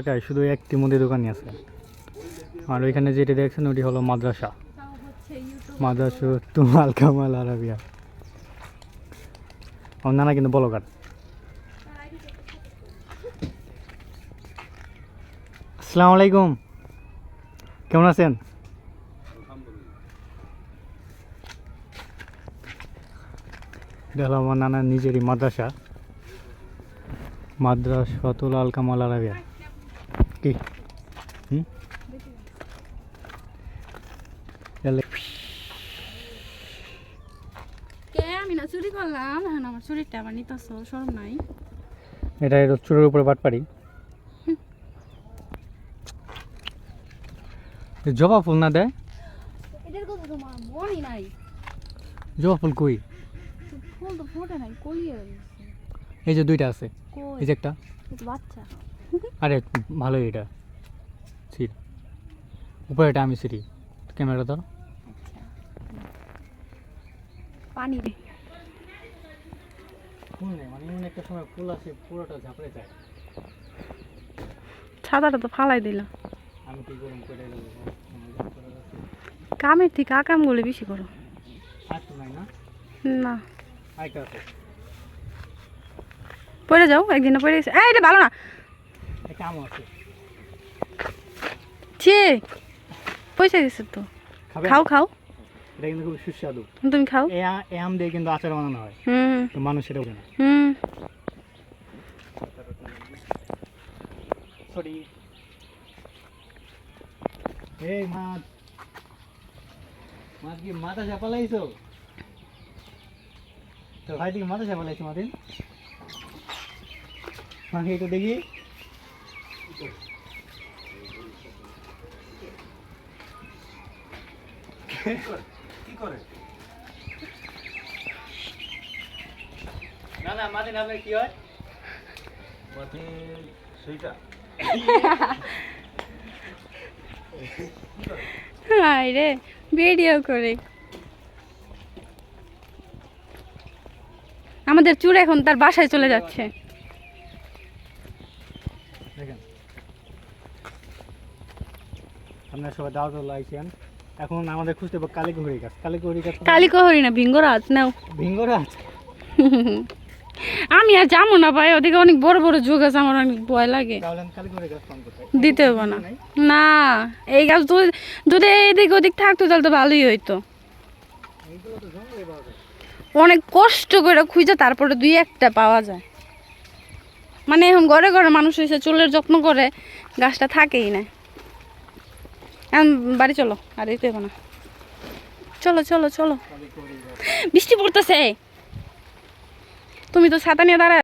এলাকায় শুধু একটি মুদি দোকানই আছে। আর ওইখানে যেটি দেখছেন, ওটি হলো মাদ্রাসা। মাদ্রাসা তুমাল কামাল আরাবিয়া। আমার নানা কিন্তু বলো কার আসসালামু আলাইকুম। কেমন আছেন? আমার নানার নিজেরই মাদ্রাসা। মাদ্রাসাতুল আল কামাল আরাবিয়া। কি? হুম? এলে- কে? আমি না চুরি করলাম। এখন আমার চুরিটা আবার নিতেছ সরম নাই। এটা এর চুরের উপরে বাটপারি এ জবা ফুল না দেয় এটার কথা তোমার মনই নাই। জবা ফুল কই? ফুল তো ফোটে নাই কলিয়ে এই যে দুইটা আছে। এই যে একটা। বাচ্চা। আরে ভালো এটা। সিট উপরে এটা আমি সিটি ক্যামেরা ধর। আচ্ছা। পানি রে ফুল নেই মানে এমন একটা সময় ফুল আসে পুরোটা ঝাপড়ে যায়। ছাতাটা তো ফালাই দিলাম। আমি কি করুন করে কামের থেকে আকামগুলো বেশি করো। আর তো নাই না? না। আরেকটা আছে পড়ে যাও একদিনে পড়ে গেছে। এই এটা ভালো না। আমও আছে। ছে পয়সা গেছে তো। খাও খাও। এটা কিন্তু খুব সুস্বাদু। তুমি খাও। এই আম দিয়ে কিন্তু আচার বানানো হয়। হুম। তো মানুষ সেটা ওঠে না। হুম। সরি এই মাছ মাছ কি মাথা চাপালাইছো তোর ভাই থেকে মাথা চাপালাইছো মাদিন মাকে একটু দেখি। না না কি হয়? হাই রে ভিডিও করে। আমাদের চুর এখন তার বাসায় চলে যাচ্ছে। আপনারা সবাই দাওয়াত লাইছেন এখন আমাদের খুঁজতে হবে কালীকুহরি গাছ। কালীকুহরি গাছ কালিকহরি না ভিঙ্গরাজ? নাও। ভিঙ্গরাজ? আমি আর যাব না ভাই ওদিকে অনেক বড় বড় যুগ আছে আমার অনেক ভয় লাগে। দিতে হবে না। না এই গাছ যদি- যদি এদিক ওদিক থাকতো তাহলে তো ভালোই হইতো। অনেক কষ্ট করে খুঁজে তারপরে দুই একটা পাওয়া যায়। মানে এখন ঘরে ঘরে মানুষ এসে চুলের যত্ন করে গাছটা থাকেই না। এখন বাড়ি চলো, আর এই দেবো না চলো চলো চলো। বৃষ্টি পড়তেছে। তুমি তো ছাতা নিয়ে দাঁড়া